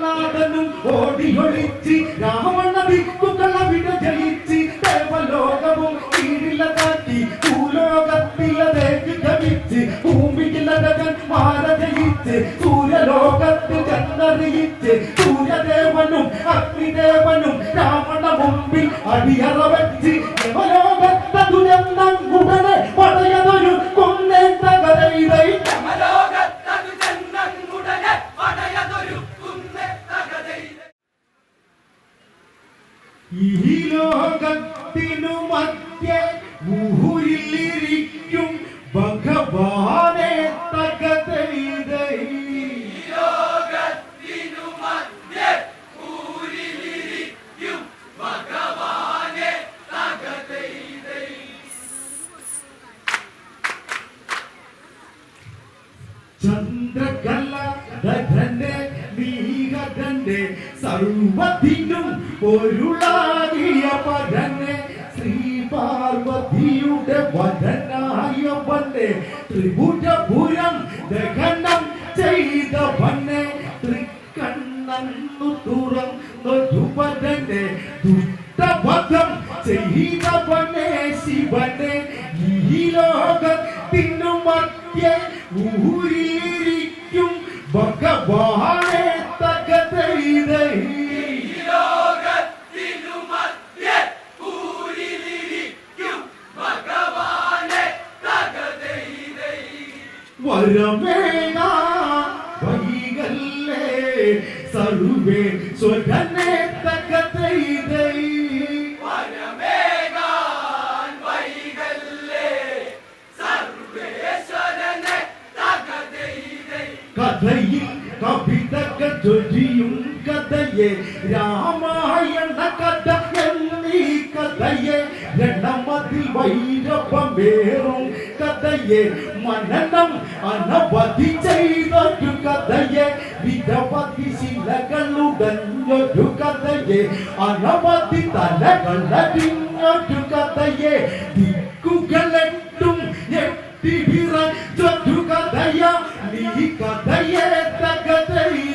ദേവനാഥനും ഓടിയൊളിച്ച് രാവണ ദിക്കുകള വിട ജയിച്ച് ദേവലോകവും കീഴിലതാക്കി ഭൂലോകത്തിലതേക്ക് ഗമിച്ച് ഭൂമിയിലതൻ മാര ജയിച്ച് സൂര്യലോകത്ത് ചെന്നറിയിച്ച് സൂര്യദേവനും അഗ്നിദേവനും രാവണ മുമ്പിൽ അടിയറ Bye. मत ही न बने ऐसी बने यही लोग। तिन्नु मत्ये उहुरीरिक्युं बकवाहा ചൊരിയും കഥയെ രാമായണ കഥ എന്നീ കഥയെ രണ്ടമതി വൈരവമേറും കഥയെ മനനം അനവധി ചെയ്തൊരു കഥയെ നിരവധി ശിലകളുടഞ്ഞൊരു കഥയെ അനവധി തലകൾ അരിഞ്ഞൊരു കഥയെ ദിക്കുകളെട്ടും ഞെട്ടി വിറച്ചൊരു കഥയ നീ കഥയെ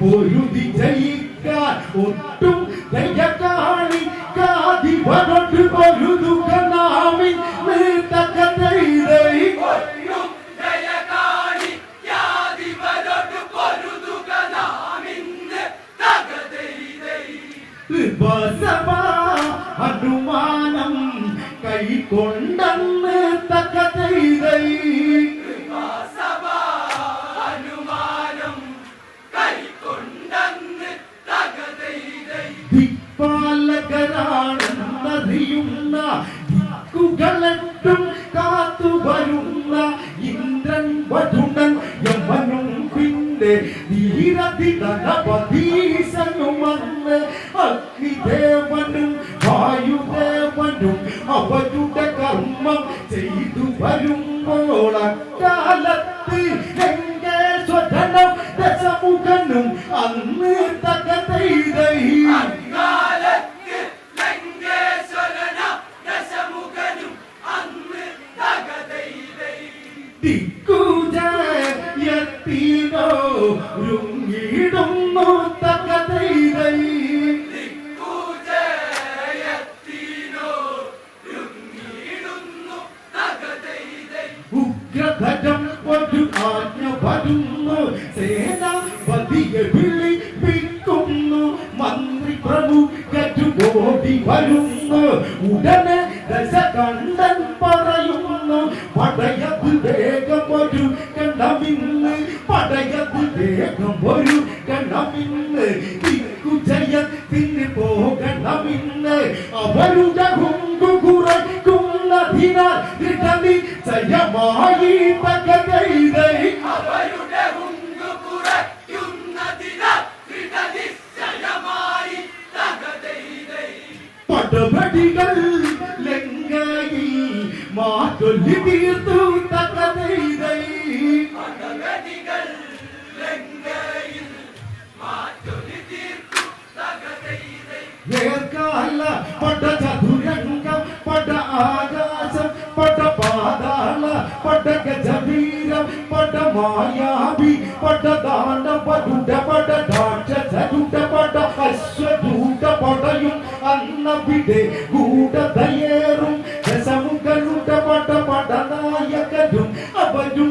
പോരിനൊരുങ്ങി പൊരുതി ജയിക്കാൻ ഒട്ടും വരുന്ന ഇന്ദ്രൻ വധുണൻ യമനും പിന്നെ ധീരധിതനപതീശനുമന്ന് അഗ്നിദേവനും വായുദേവനും അവരുടെ കർമ്മം ചെയ്തു വരുമ്പോൾ അക്കാലത്ത് ഉടനെ രസകണ്ഠൻ പറയുന്നു പടയത് വേഗം ഒരു കണ്ടമിന്ന് പടയത് വേഗം ഒരു കണ്ടമിന്ന് ദിക്കുജയത്തിന് പോകണമിന്ന് അവരുടെ കുങ്കു കുറയ്ക്കുന്നതിനാൽ ദൃഢതി ജയമായി തകതെയ്ത് അവരുടെ കുങ്കു കുറയ്ക്കുന്നതിനാൽ ദൃഢതി ജയമായി തകതെയ്ത് പടപടി ചൊല്ലി തീർത്തു പറ്റും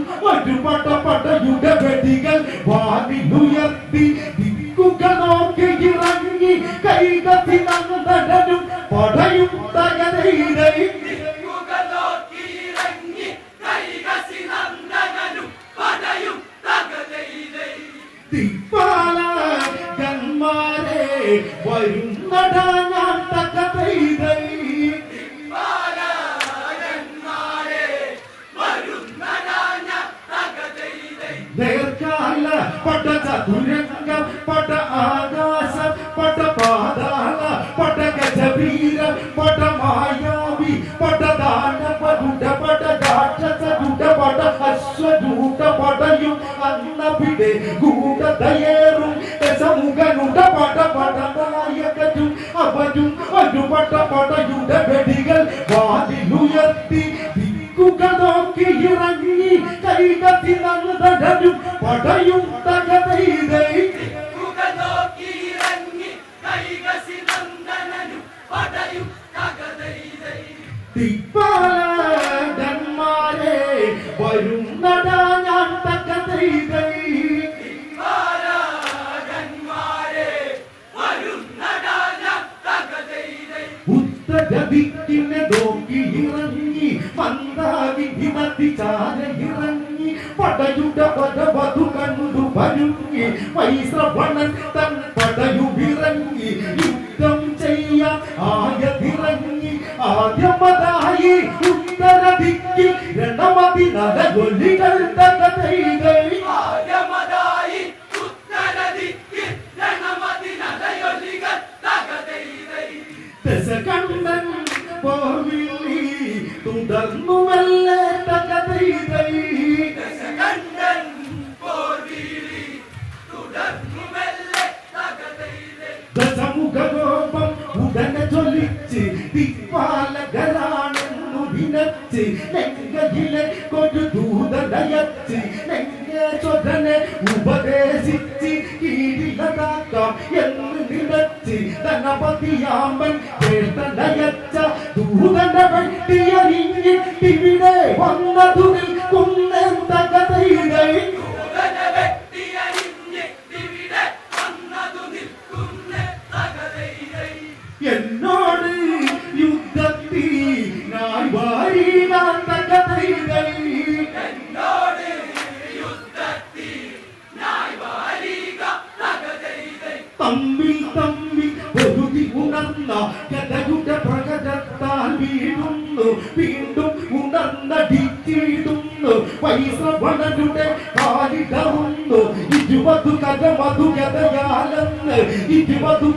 ശരീര പട മായാവി പട ദാനവ ഗുഡ പട രാക്ഷസ ഗുഡ പട അശ്വദൂത പടയും അന്നവിടെ ഗൂഢതയേറും ദശമുഖനുട പട പട നായകനും അവനും ഒരു പട പടയുടെ വെടികൾ വാതിലുയർത്തി ദിക്കുകൾ നോക്കി ഇറങ്ങി കൈകത്തി നന്നതരും പടയും ಚಾರ ಹಿರಂಗಿ ಪಟಯುಟ ಪದ ಬದುಕನ್ನು ಬದುಕಿ ಮೈಸ್ರ ಬಣ್ಣ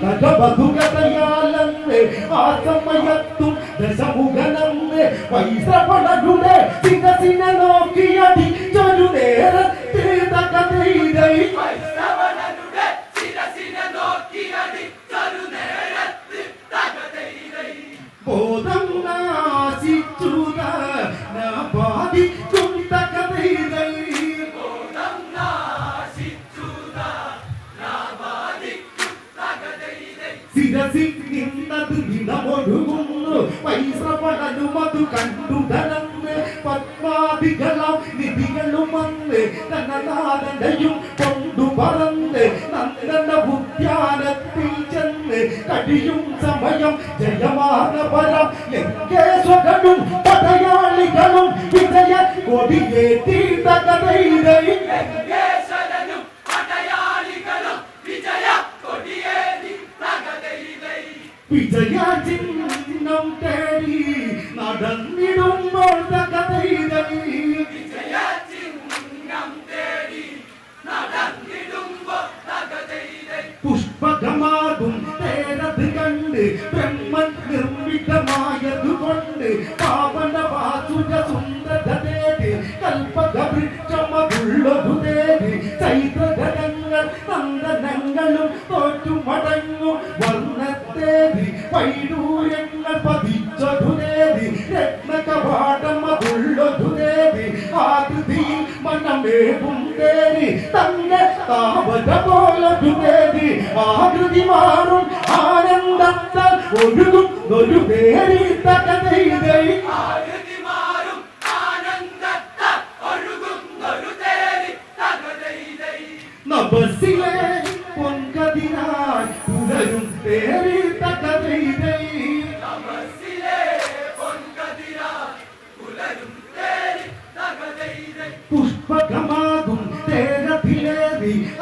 നഖബധുഗതയാലെന്ന് ആ സമയത്തു ദശമുഖനെന്ന് വൈശ്രവണരുടെ ശിരസിനെ നോക്കിയടി ചൊരു പിതയ കൊടിയെ തീർത്ത കഥയിലയിൽ വിജയ പൈരൂരങ്ങൾ പതിച്ചതുനേതി രത്നകവാടമുള്ളതുനേതി ആകൃതി മനമേകും തേരി തന്നെ താവത പോലതുനേതി ആകൃതി മാറും ആനന്ദത്ത ഒഴുകും ഒരു പേരി തകതയിതൈ നബസിലെ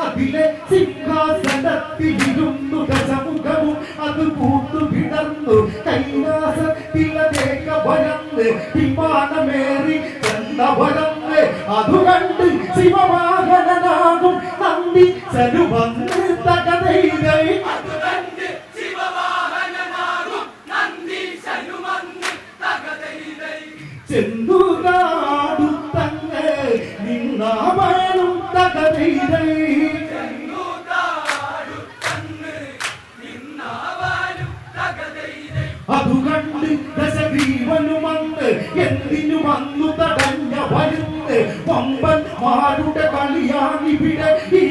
അതിലെ സിംഹാസനത്തിലെ വന്നു തടഞ്ഞ വരുന്ന് പമ്പന്മാരുടെ കളിയാണിവിടെ. ഈ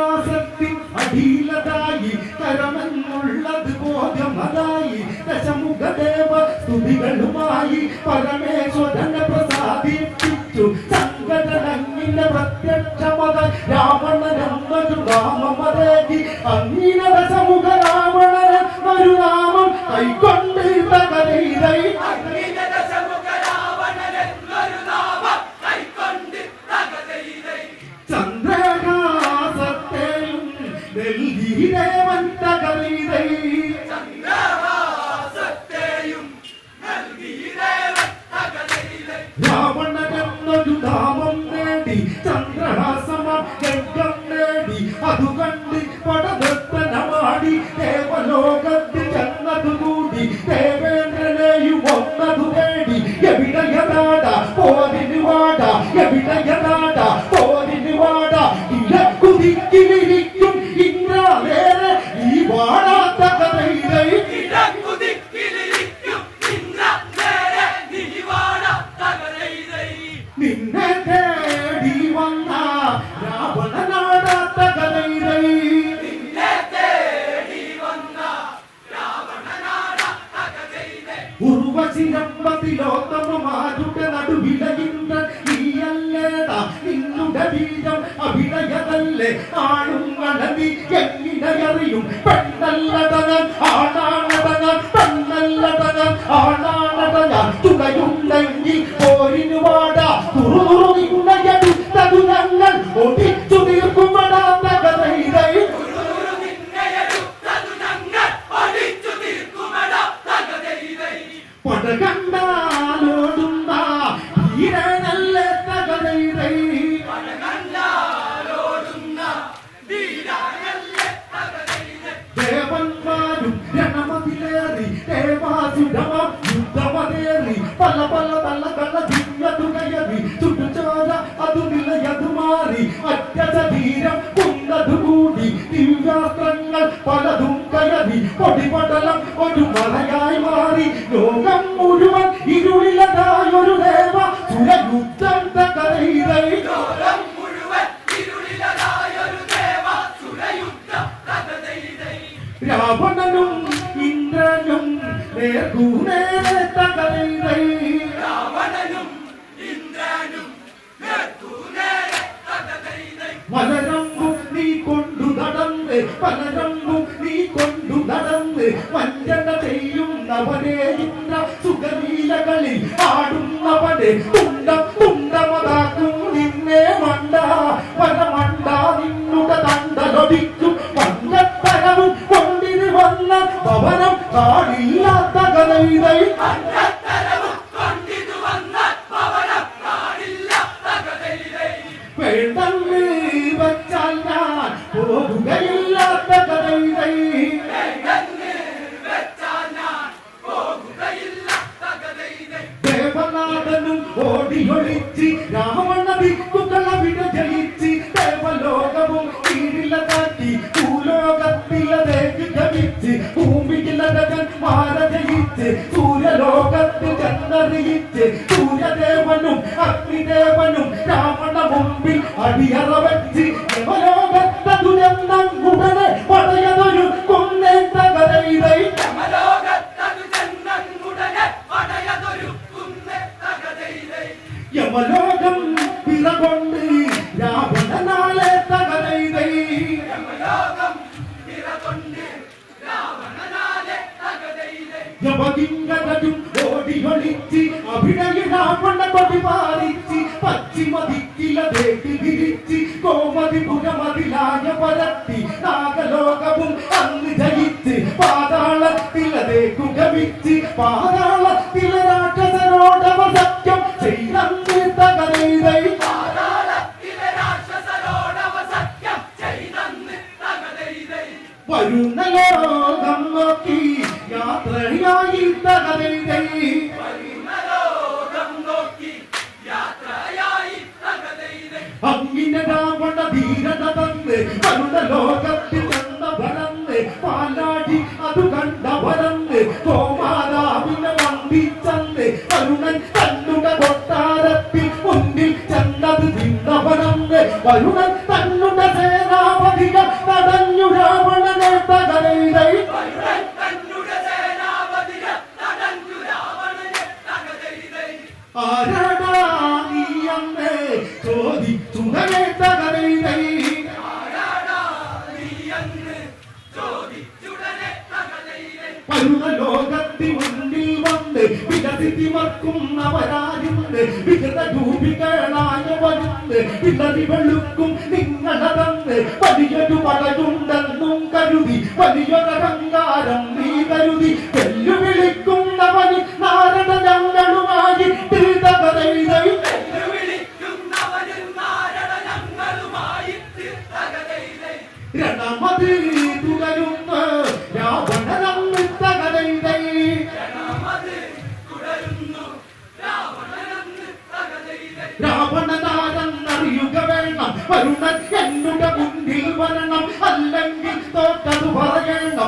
പരാശക്തി അധീലതായി കരമെന്നുള്ളത് ബോധമതായി ദശമുഖദേവ സ്തുതികളുമായി പരമേശ്വരനെ പ്രസാദിപ്പിച്ചു. സങ്കടനങ്ങിന്റെ പ്രത്യക്ഷമത രാവണനെന്നൊരു രാമമതേക്ക് അങ്ങിനെ ദശമുഖനാണ്. చంద్రహాసమా అదుగండి పడదు ഉർവശിരമ്പതിലോത്തമമാരുടെ നടുവിലയിന്ദ്ര നീയല്ലേടാ നിന്നുടെ ബീജം അഭിനയതല്ലേ? ആണുങ്ങളെ നീ എങ്ങിനെയറിയും? പെണ്ണല്ലതനം ആൾ മലം ഒരു മലകായി മാറി ലോകം ஓடி ஒளித்தி പാരത്തി നാഗലോകവും അന്ന് ജയിച്ച് പാതാളത്തിലതേ കുകവിച്ച് പാതാളത്തിലെ രാക്ഷസനോടവ സത്യം ചെയ്തന്ന് തകരീതൈ വരുന്ന ലോകം നോക്കി യാത്രയായി തകരീതൈ അങ്ങനെ രാവണ ധീര വരുന്ന ലോകത്തിനുണ്ടിൽ വന്ന് വികസിതി മറക്കുന്നവരാരുണ്ട് വികൃത രൂപികളായവരുണ്ട് വിളതി വെളുക്കും നിങ്ങളതന്ന് വലിയൊരു മഴയുണ്ടെന്നും കരുതി. വലിയൊരഹങ്കാരം നീ കരുതി. വെല്ലുവിളിക്കുന്നവന് നാരദ ഞങ്ങളും കരുണക്കല്ലുടെ മുന്നിൽ വരണം. അല്ലെങ്കിൽ തോറ്റത് പറയണം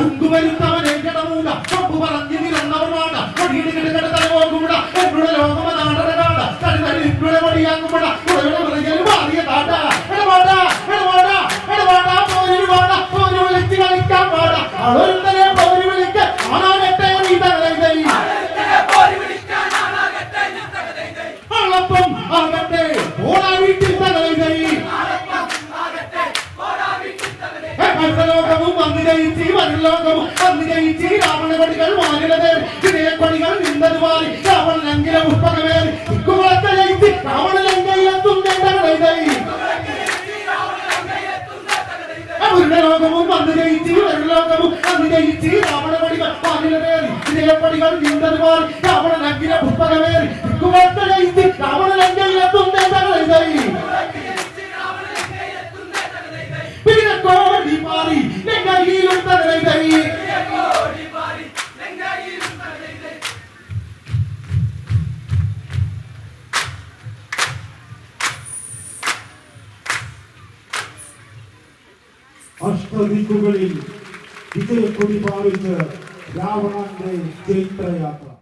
കുങ്കുവരുത്തവൻ എങ്കടമൂല കൊമ്പു പറഞ്ഞു നിരന്നവർ വാട കൊടിയിടുകിടുകട തലവോകുമിട എവിടെ ലോകമ നാടന കാട തടിതടി ഇവിടെ മടിയാകുമിട ഉടനെ വിറയൽ മാറിയ താട ഇടപാട ഇടപാട ഇടപാട പോരൊരു വാട വിജയിച്ച് രാവണപടികൾ വാനിലതേ ഇതേപടികൾ നിന്നതുമായി രാവണലങ്കില ഉൾപ്പകവേൽ കുളത്തെ ജയിച്ച് രാവണലങ്കയിലെത്തും അവരുടെ ലോകവും അന്ന് ജയിച്ച് ഒരു ലോകവും അന്ന് ജയിച്ച് രാവണപടികൾ വാനിലതേൽ ഇതേപടികൾ നിന്നതുമായി രാവണലങ്കില ഉൾപ്പകവേൽ കുളത്തെ ജയിച്ച് രാവണലങ്കയിലെത്തും നേതാക്കളെ കോടി മാറി നെങ്കയിലും തകതൈ കോടി പാറി ലങ്കയിലും തകതൈതൈ അഷ്ടദിക്കുകളിൽ വിജയക്കൊടി പാറിച്ച് രാവണന്റെ ചൈത്രയാത്ര